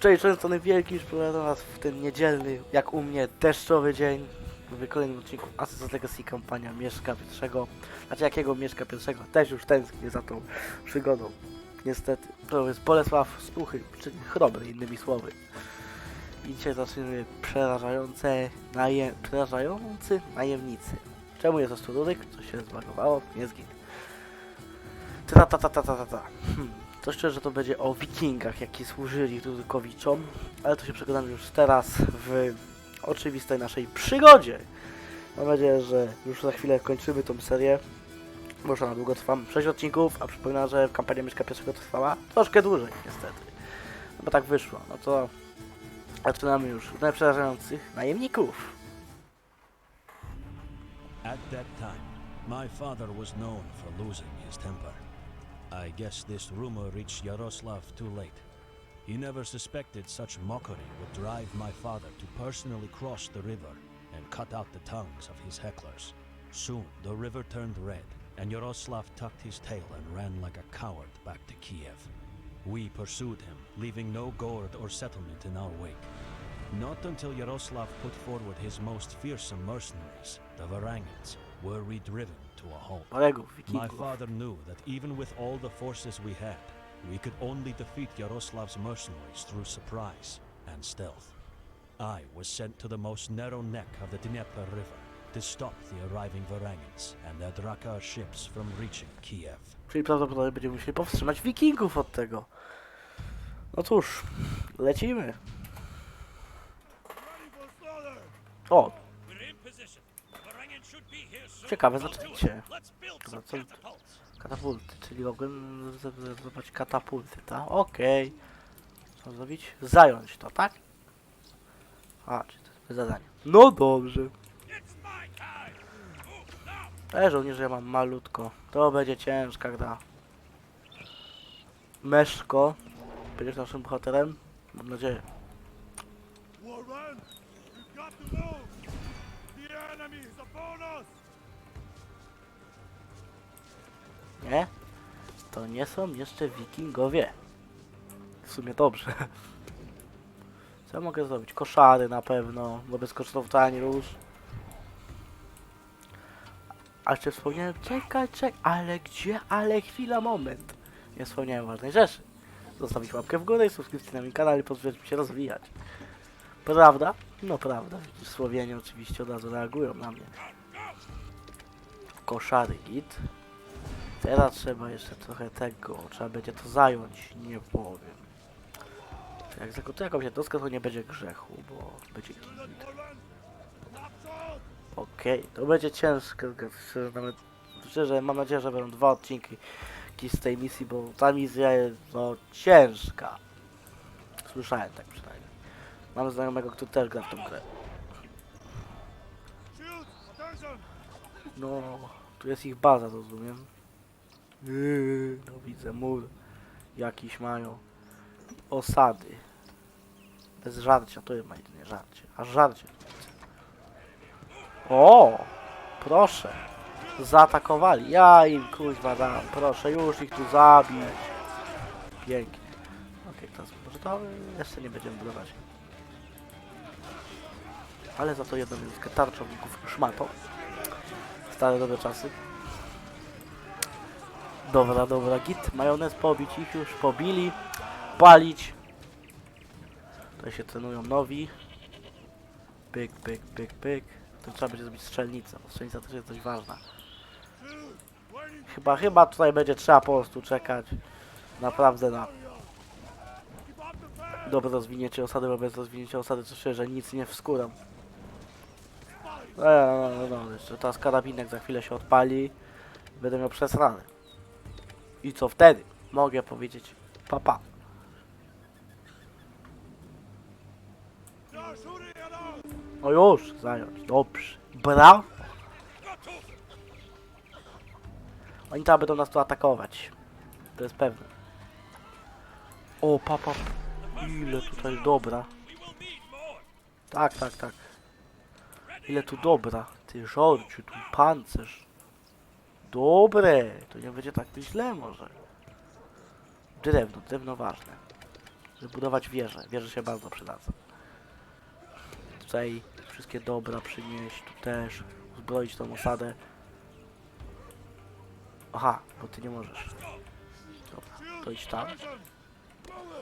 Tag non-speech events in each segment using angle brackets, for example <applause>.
Cześć, Częstony Wielki już powiada was w ten niedzielny, jak u mnie, deszczowy dzień. W kolejnym odcinku Assassin's Legacy kampania Mieszka Pierwszego. Znaczy jakiego Mieszka Pierwszego? Też już tęsknię za tą przygodą. Niestety, to jest Bolesław Stuchy, czyli Chrobry, innymi słowy. I dzisiaj zaczynamy przerażające, naje, przerażający najemnicy. Czemu jest ostroludek? Coś się zbagowało? Nie zgin. Ta ta ta ta ta ta ta. Hmm. To szczerze, to będzie o wikingach, jaki służyli Rudykowiczom, ale to się przekonamy już teraz w oczywistej naszej przygodzie. Mam nadzieję, że już za chwilę kończymy tą serię, bo już ona długo trwa. 6 odcinków, a przypominam, że kampania Mieszka pierwszego trwała troszkę dłużej, niestety. No bo tak wyszło. No to zaczynamy już od najprzerażających najemników. At that time, my father was known for losing his temper. I guess this rumor reached Yaroslav too late. He never suspected such mockery would drive my father to personally cross the river and cut out the tongues of his hecklers. Soon the river turned red, and Yaroslav tucked his tail and ran like a coward back to Kiev. We pursued him, leaving no gourd or settlement in our wake. Not until Yaroslav put forward his most fearsome mercenaries, the Varangans, were we driven to a halt. My father knew that even with all the forces we had, we could only defeat Yaroslav's mercenaries through surprise and stealth. I was sent to the most narrow neck of the Dnieper River to stop the arriving Varangans and their Drakkar ships from reaching Kiev. Czyli prawdopodobnie będziemy musieli powstrzymać wikingów od tego. No cóż, lecimy. O, ciekawe zaczęcie. Catapults. catapults. Katapulty, czyli mogłem zobaczyć katapulty, tak? Okej. Co zrobić? Zająć to, tak? A, czy to jest zadanie. No dobrze. It's my time. Move now. E, żołnierze, ja mam malutko. To będzie ciężka gra. Meszko. Będziesz naszym bohaterem? Mam nadzieję. Warren, we've got to move! The enemy is upon us! Nie? To nie są jeszcze wikingowie. W sumie dobrze. <laughs> Co ja mogę zrobić? Koszary na pewno, bo bez kosztów to ani już. A jeszcze wspomniałem, czekaj, czekaj, ale gdzie, ale chwila, moment. Nie wspomniałem ważnej rzeczy. Zostawić łapkę w górę i subskrypcję na moim kanale, pozwolić mi się rozwijać. Prawda? No prawda, Słowianie oczywiście od razu reagują na mnie. Koszary git. Teraz trzeba jeszcze trochę tego, trzeba będzie to zająć, nie powiem. Jak zagotuję jakąś jednostkę, to nie będzie grzechu, bo będzie git. Okej, to będzie ciężkie, szczerze, nawet, szczerze mam nadzieję, że będą dwa odcinki z tej misji, bo ta misja jest no ciężka. Słyszałem tak przynajmniej. Mam znajomego, który też gra w tą grę. No, tu jest ich baza, rozumiem. Yy, no widzę, mur jakiś mają. Osady. Bez żarcia, to ma jedynie żarcie. A żarcie. O! Proszę. Zaatakowali. Ja im kuźwa dam. Proszę, już ich tu zabić. Pięknie. Okej, teraz może to jeszcze nie będziemy budować. Ale za to jedną minutkę tarczowników szmatą. Stare dobre czasy. Dobra, dobra, git. Majonez pobić ich już, pobili. Palić. Tutaj się trenują nowi. Pyk, pyk, pyk, pyk. To trzeba będzie zrobić strzelnicę, bo strzelnica też jest dość ważna. Chyba, chyba tutaj będzie trzeba po prostu czekać. Naprawdę na dobre rozwinięcie osady, bo bez rozwinięcia osady to szczerze nic nie wskuram. No, no, no, no, jeszcze teraz karabinek za chwilę się odpali. Będę miał przesrane. I co wtedy? Mogę powiedzieć papa. Us! No już, zająć. Dobrze. Brawo. Oni tam będą nas tu atakować. To jest pewne. O, papa. Ile tutaj dobra. Tak, tak, tak. Ile tu dobra. Ty żorciu, tu pancerz. Dobre. To nie będzie tak źle może. Drewno, drewno ważne. Wybudować wieżę. Wieże się bardzo przydadzą. Tutaj wszystkie dobra przynieść, tu też. Uzbroić tą osadę. Aha, bo ty nie możesz. Dobra, to idź tam.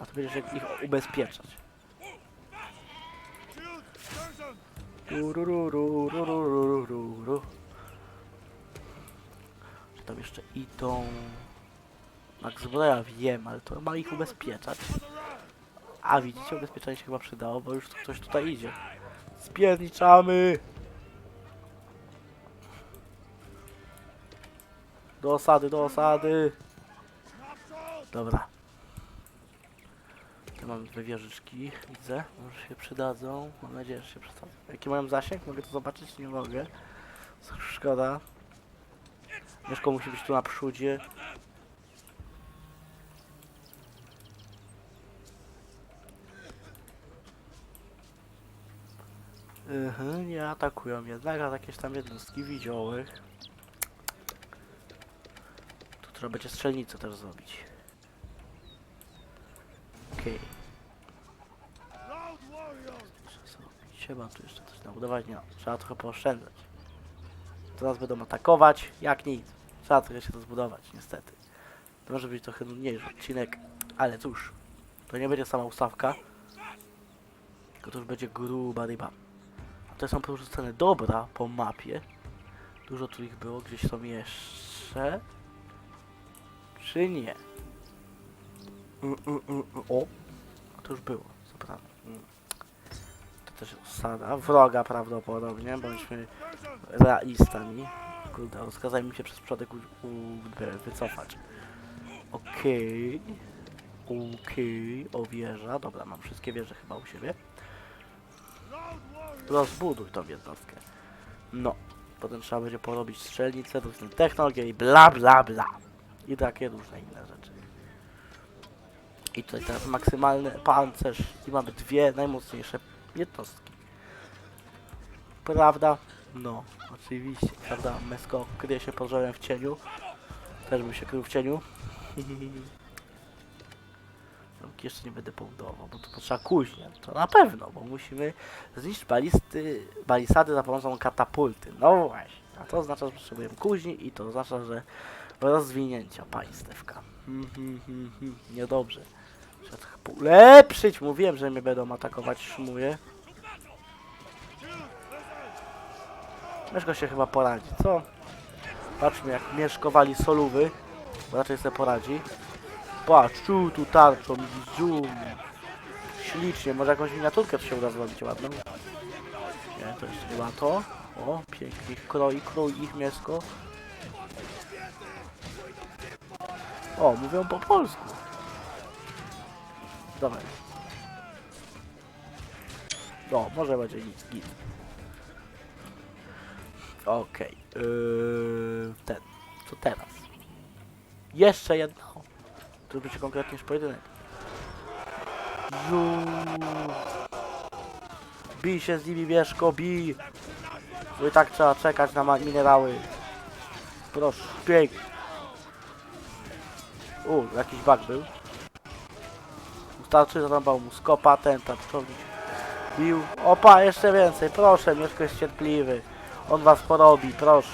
A ty będziesz ich ubezpieczać. Shield, Tarzan! Turururururururu. Czy tam jeszcze idą? Max Zbroja wiem, ale to ma ich ubezpieczać. A widzicie, ubezpieczenie się chyba przydało, bo już ktoś tutaj idzie. Spierniczamy! Do osady, do osady! Dobra. Tu mam dwie wieżyczki, widzę. Może się przydadzą. Mam nadzieję, że się przydadzą. Jaki mają zasięg? Mogę to zobaczyć? Nie mogę. Szkoda. Mieszko musi być tu na przodzie. Mhm, nie atakują jednak, a jakieś tam jednostki widziałych. Tu trzeba będzie strzelnicę też zrobić. Okej. Zrobić. Trzeba tu jeszcze coś nabudować. Nie, trzeba trochę pooszczędzać. Teraz będą atakować, jak nic. Trochę się to zbudować, niestety. To może być trochę nudniejszy odcinek, ale cóż. To nie będzie sama ustawka. Tylko to już będzie gruba ryba. A to są porzucone dobra po mapie. Dużo tu ich było, gdzieś są jeszcze. Czy nie? Mm, mm, mm. O! To już było, co prawda. To też osada wroga prawdopodobnie, bądźmy realistami. Kurde, rozkazali mi się przez przodek wycofać. Okej. Okej, o wieża. Dobra, mam wszystkie wieże chyba u siebie. Rozbuduj tą jednostkę. No. Potem trzeba będzie porobić strzelnicę, różne technologie i bla bla bla. I takie różne inne rzeczy. I tutaj teraz maksymalny pancerz i mamy dwie najmocniejsze jednostki. Prawda? No, oczywiście, prawda? Mesko kryje się pożarem w cieniu. Też bym się krył w cieniu. <laughs> Domki jeszcze nie będę budował, bo to potrzeba kuźnia. To na pewno, bo musimy zniszczyć balisty, balisady za pomocą katapulty. No właśnie. A to oznacza, że potrzebujemy kuźni i to oznacza, że rozwinięcia państewka. <laughs> Niedobrze. Trzeba trochę ulepszyć. Mówiłem, że mnie będą atakować szmuje. Mieszko się chyba poradzi, co? Patrzmy jak mieszkowali solówy. Bo raczej sobie poradzi. Patrz, tu, tu tarczą, zoom. Ślicznie, może jakąś miniaturkę tu się uda zrobić ładną. Nie, to jest chyba to. O, pięknie, kroi, kroi ich mięsko. O, mówią po polsku. Dawaj. O, może będzie nic, git. Okej. Yy, ten. Co teraz? Jeszcze jedno. To będzie konkretnie już pojedynek. Bij się z nimi, Mieszko, bij. Bo i tak trzeba czekać na minerały. Proszę, pięknie. U, jakiś bug był. Wystarczy, zarąbał mu skopa, ten tarczownik. Bił. Opa, jeszcze więcej, proszę, Mieszko jest cierpliwy. On was porobi, proszę.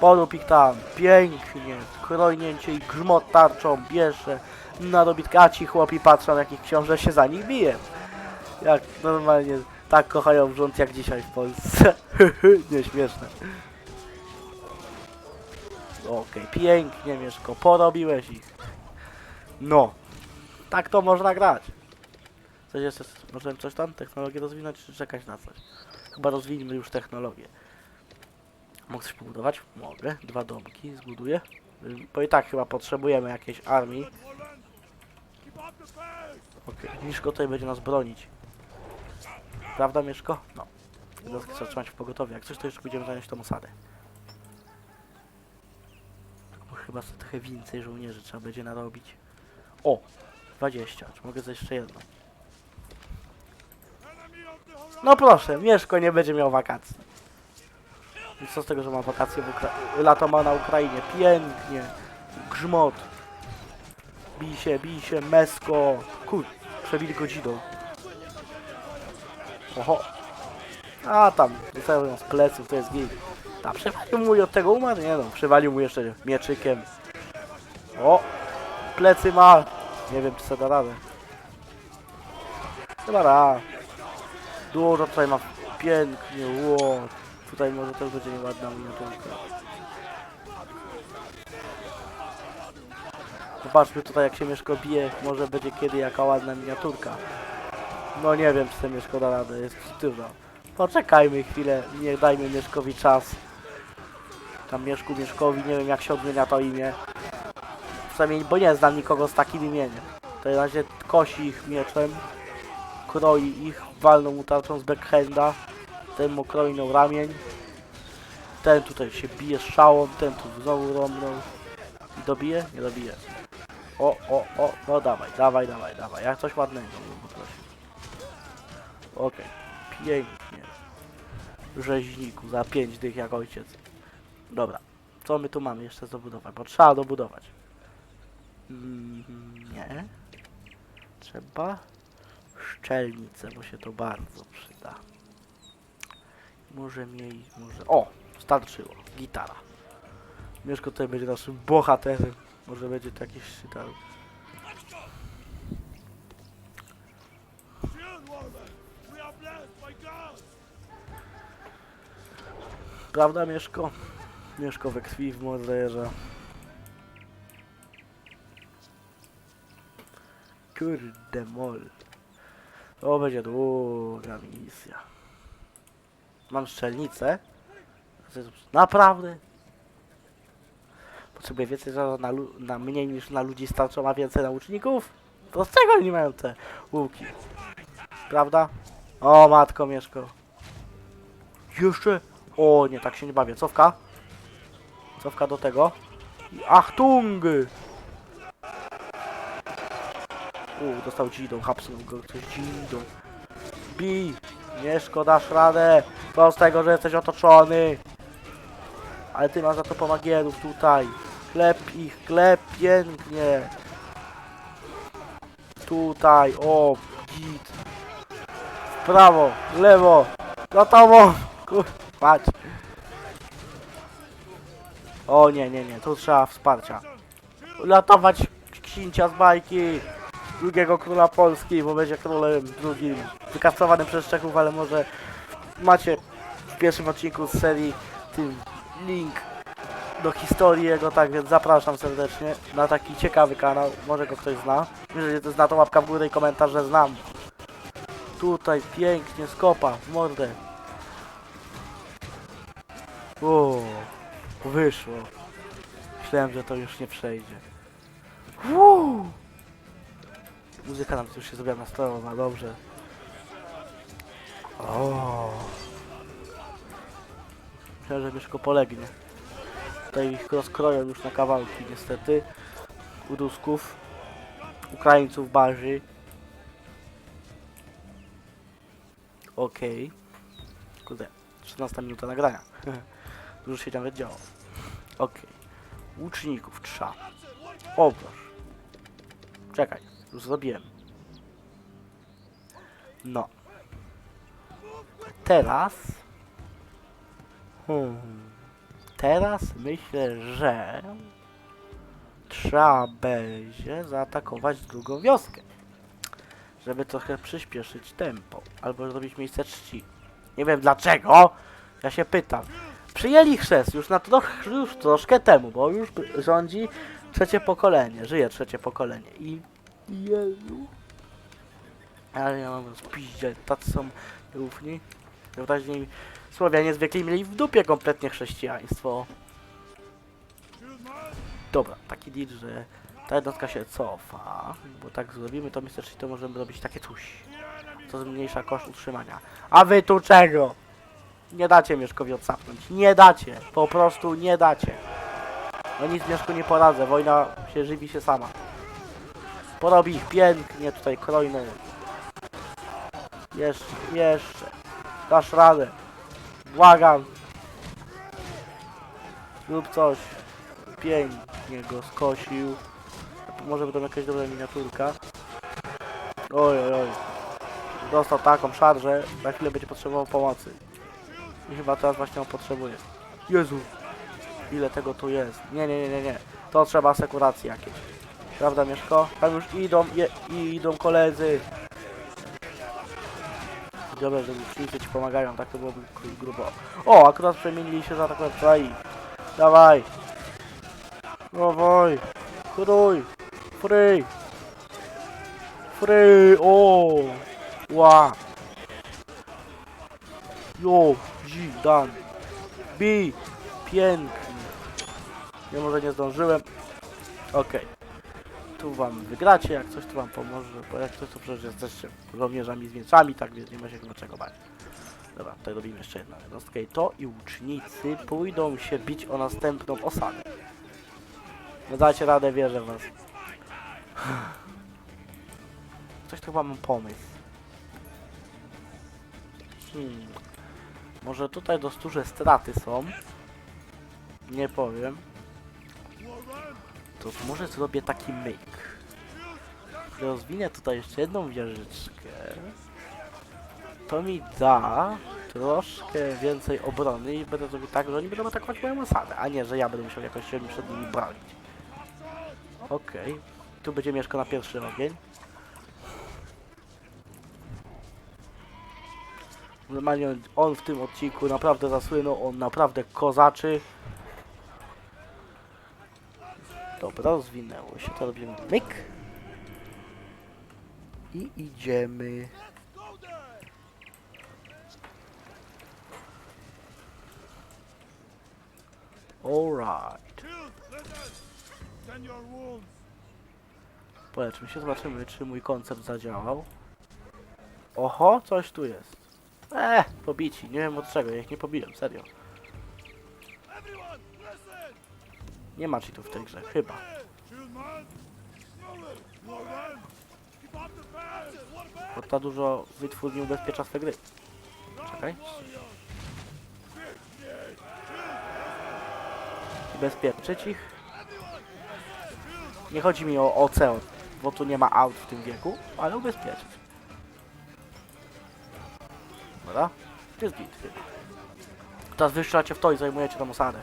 Porób ich tam, pięknie, krojnięcie i grzmot tarczą, bierze na dobitka, a ci chłopi patrzą jakich książę się za nich bije. Jak normalnie tak kochają rząd jak dzisiaj w Polsce. <laughs> Nieśmieszne. Okej, pięknie Mieszko, porobiłeś ich. No, tak to można grać. Coś jeszcze, możemy coś tam, technologię rozwinąć, czy czekać na coś? Chyba rozwijmy już technologię. Mogę coś pobudować? Mogę. Dwa domki zbuduję. Bo i tak chyba potrzebujemy jakiejś armii. Okej, Miszko tutaj będzie nas bronić. Prawda, Mieszko? No. Jednostki trzeba trzymać w pogotowiu. Jak coś, to jeszcze będziemy zająć tą osadę. Tylko chyba trochę więcej żołnierzy trzeba będzie narobić. O! 20. Czy mogę zejść jeszcze jedno? Enemy on the horizon! No proszę, Mieszko nie będzie miał wakacji. I co z tego, że ma wakacje w Ukra- Lato ma na Ukrainie. Pięknie. Grzmot. Bij się, bij się, mesko. Kur... Przebili go dzidą. Oho. A tam, dostają z pleców, to jest git. A przewalił mu i od tego umarł? Nie no, przewalił mu jeszcze mieczykiem. O! Plecy ma! Nie wiem, czy sobie da radę. Chyba da. Dużo tutaj ma pięknie, ło. Tutaj może też będzie nieładna miniaturka. Zobaczmy tutaj jak się Mieszko bije, może będzie kiedy jaka ładna miniaturka. No nie wiem czy ten Mieszko da radę, jest dużo. Poczekajmy chwilę, nie dajmy Mieszkowi czas. Tam Mieszku Mieszkowi, nie wiem jak się odmienia to imię. Przynajmniej, bo nie znam nikogo z takim imieniem. To na razie kosi ich mieczem, kroi ich, walną mu tarczą z backhanda, ten mu kroinął ramień, ten tutaj się bije szałą, ten tu znowu rąbnął i dobije? Nie dobije. O, o, o, no dawaj, dawaj, dawaj, dawaj, jak coś ładnego bym poprosił. Okej, pięknie. Rzeźniku, za pięć dych jak ojciec. Dobra, co my tu mamy jeszcze dobudować? Bo trzeba dobudować. Mm, nie. Trzeba szczelnicę, bo się to bardzo przyda. Może miej, może... O! Starczyło. Gitara. Mieszko tutaj będzie naszym bohaterem. Może będzie to jakiś tam... Prawda, Mieszko? Mieszko we krwi w Mordorze. Kurde mol. To będzie długa misja. Mam szczelnicę. Naprawdę? Potrzebuję więcej na, na mniej niż na ludzi starczą, a więcej na łuczników? To z czego oni mają te łuki? Prawda? O matko Mieszko. Jeszcze? O nie, tak się nie bawię. Cofka. Cofka do tego. Achtung! U, dostał dzidą, hapsnął go ktoś dzidą. Bij! Nie szkodasz radę! Co z tego, że jesteś otoczony? Ale ty masz za to pomagierów tutaj. Klep ich, klep pięknie. Tutaj, o, git. W prawo, w lewo, gotowo. Kur... Patrz. O nie, nie, nie, tu trzeba wsparcia. Uratować księcia z bajki drugiego króla Polski, bo będzie królem drugim. Wykasowany przez Czechów, ale może macie w pierwszym odcinku z serii tym link do historii jego, tak więc zapraszam serdecznie na taki ciekawy kanał, może go ktoś zna. Jeżeli to zna to łapka w górę i komentarz, że znam. Tutaj pięknie skopa w mordę. O, wyszło. Myślałem, że to już nie przejdzie. Uuu. Muzyka nam tu się zrobiła nastrojowa, dobrze. O. Myślałem, że Mieszko polegnie. Tutaj ich rozkroją już na kawałki niestety. Udusków. Ukraińców barzy. Okej. Kurde, 13 minuta nagrania. <laughs> Dużo się nawet działo. Okej. Łuczników trza. O. Czekaj, już zrobiłem. No. Teraz... Hmm. Teraz myślę, że... Trzeba będzie zaatakować drugą wioskę. Żeby trochę przyspieszyć tempo. Albo zrobić miejsce czci. Nie wiem dlaczego. Ja się pytam. Przyjęli chrzest już na troch, już troszkę temu, bo już rządzi trzecie pokolenie. Żyje trzecie pokolenie. I... Jezu. Ale ja mam spiździe. Tacy są równi. Najwyraźniej Słowianie zwykli mieli w dupie kompletnie chrześcijaństwo. Dobra, taki deal, że ta jednostka się cofa, bo tak zrobimy to że to możemy robić takie coś, co zmniejsza koszt utrzymania. A wy tu czego? Nie dacie Mieszkowi odsapnąć, nie dacie, po prostu nie dacie. No nic Mieszku nie poradzę, wojna się żywi się sama. Porobi ich pięknie tutaj krojną. Jeszcze, jeszcze. Dasz radę. Błagam. Zrób coś. Pięknie go skosił. może będą jakaś dobra miniaturka. Oj, oj, oj. Dostał taką szarżę, za chwilę będzie potrzebował pomocy. I chyba teraz właśnie ją potrzebuje. Jezu! Ile tego tu jest? Nie, nie, nie, nie, nie. To trzeba asekuracji jakieś. Prawda, Mieszko? Tam już idą, je, i idą koledzy. Dobra, że wszyscy ci pomagają, tak to byłoby gru- grubo. O, akurat przemienili się za taką tutaj. Dawaj! Dawaj! Krój! Free! Free! O! Ła! Jo! Zi! Dan! Bi! Pięknie! Ja może nie zdążyłem. Okej. Tu wam wygracie, jak coś tu wam pomoże, bo jak coś to przecież jesteście żołnierzami z mieczami, tak więc nie ma się chyba czego bać. Dobra, tutaj robimy jeszcze jedną jednostkę i to i łucznicy pójdą się bić o następną osadę. No dajcie radę, wierzę w was. <sighs> Coś tu chyba mam pomysł. Hmm. Może tutaj dość straty są. Nie powiem. To może zrobię taki myk. Rozwinę tutaj jeszcze jedną wieżyczkę. To mi da troszkę więcej obrony i będę zrobił tak, że oni będą atakować moją osadę, a nie, że ja będę musiał jakoś się przed nimi bronić. Okej. Tu będzie mieszkał na pierwszy ogień. Normalnie on w tym odcinku naprawdę zasłynął, on naprawdę kozaczy. Dobra, rozwinęło się, to robimy myk. I idziemy. Alright. Poleczmy się, zobaczymy, czy mój koncept zadziałał. Oho, coś tu jest. Eee, pobici, nie wiem od czego, ja ich nie pobiłem, serio. Nie ma cheatów w tej grze, chyba. Bo ta dużo wytwórni ubezpiecza swe gry. Czekaj. Ubezpieczyć ich. Nie chodzi mi o ocean, bo tu nie ma aut w tym wieku, ale ubezpieczyć. Dobra? To jest git chyba. Teraz wyszczacie w to i zajmujecie tam osadę.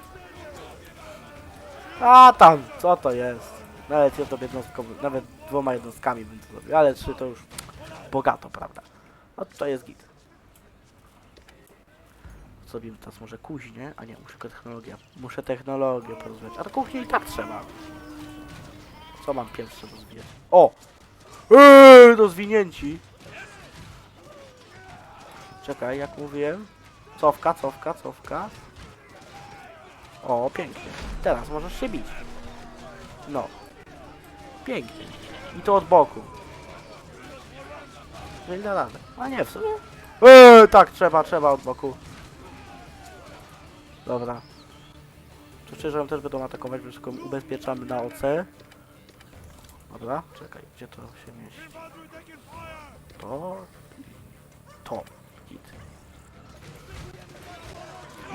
A tam, co to jest? Nawet jedną jednostką, nawet dwoma jednostkami bym to zrobił, ale trzy to już bogato, prawda? A tutaj jest git. Zrobimy teraz może kuźnię, a nie, muszę technologię. Muszę technologię porozwijać, a to kuchnię i tak trzeba. Co mam pierwsze rozwijać? O! Eee, do zwinięci! Czekaj, jak mówiłem. Cofka, cofka, cofka. O, pięknie. Teraz możesz się bić. No. Pięknie. I to od boku. Jeżeli da radę. A nie, w sumie. Eee, tak, trzeba, trzeba od boku. Dobra. To szczerze, też będą atakować, więc ubezpieczamy na OC. Dobra, czekaj, gdzie to się mieści? To... To.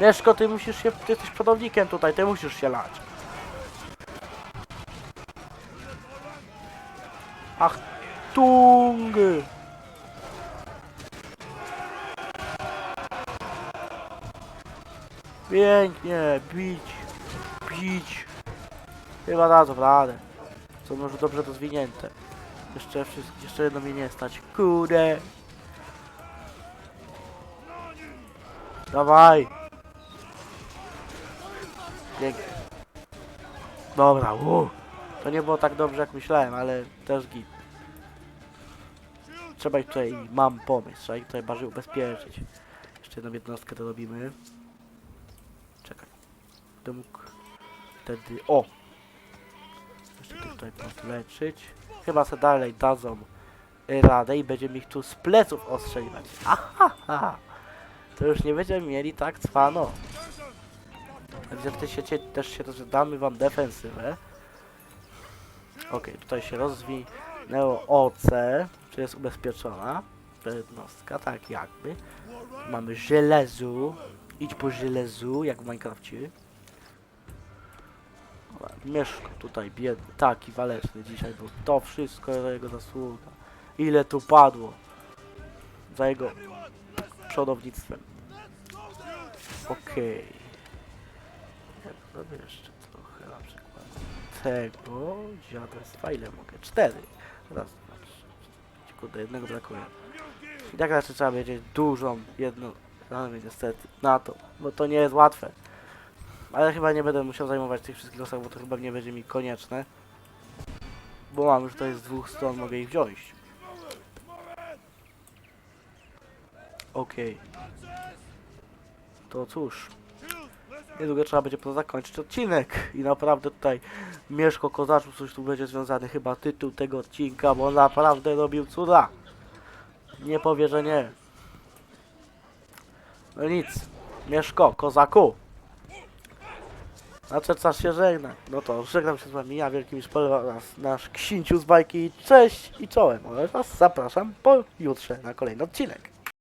Leszko, ty musisz się... Ty jesteś przodownikiem tutaj, ty musisz się lać. Ach, tung! Pięknie, bić, bić. Chyba dadzą radę. Są może dobrze rozwinięte. Jeszcze wszystko, jeszcze jedno mnie nie stać. Kurde. Dawaj. Pięknie. Dobra, u. To nie było tak dobrze jak myślałem, ale też git. Trzeba ich tutaj, mam pomysł, trzeba ich tutaj bardziej ubezpieczyć. Jeszcze jedną jednostkę to robimy. Czekaj. Będę mógł wtedy, o! Jeszcze tutaj podleczyć. Chyba se dalej dadzą radę i będziemy ich tu z pleców ostrzeliwać. Aha. To już nie będziemy mieli tak cwano. Także w tej sieci też się damy wam defensywę. Okej, tutaj się rozwinęło OC, czy jest ubezpieczona. Jednostka, tak jakby. Mamy żelezu. Idź po żelezu, jak w Minecrafcie. Mieszko tutaj biedny, taki waleczny dzisiaj był. To wszystko jego zasługa. Ile tu padło za jego przodownictwem. Okej. Ja zrobię jeszcze trochę na przykład tego dziadostwa. Ile mogę? Cztery. Raz, dwa, trzy. Kurde, jednego brakuje. I tak raczej trzeba będzie dużą, jedną, ale niestety, na to, bo to nie jest łatwe. Ale chyba nie będę musiał zajmować tych wszystkich losach, bo to chyba nie będzie mi konieczne. Bo mam już to z dwóch stron, mogę ich wziąć. Okej. To cóż, niedługo trzeba będzie po zakończyć odcinek. I naprawdę tutaj Mieszko Kozaczów coś tu będzie związany chyba tytuł tego odcinka, bo naprawdę robił cuda. Nie powie, że nie. No nic. Mieszko, kozaku. Znaczy czas się żegna. No to żegnam się z wami, ja wielkim spoiler oraz nasz księciu z bajki. Cześć i czołem. Oraz was zapraszam po jutrze na kolejny odcinek.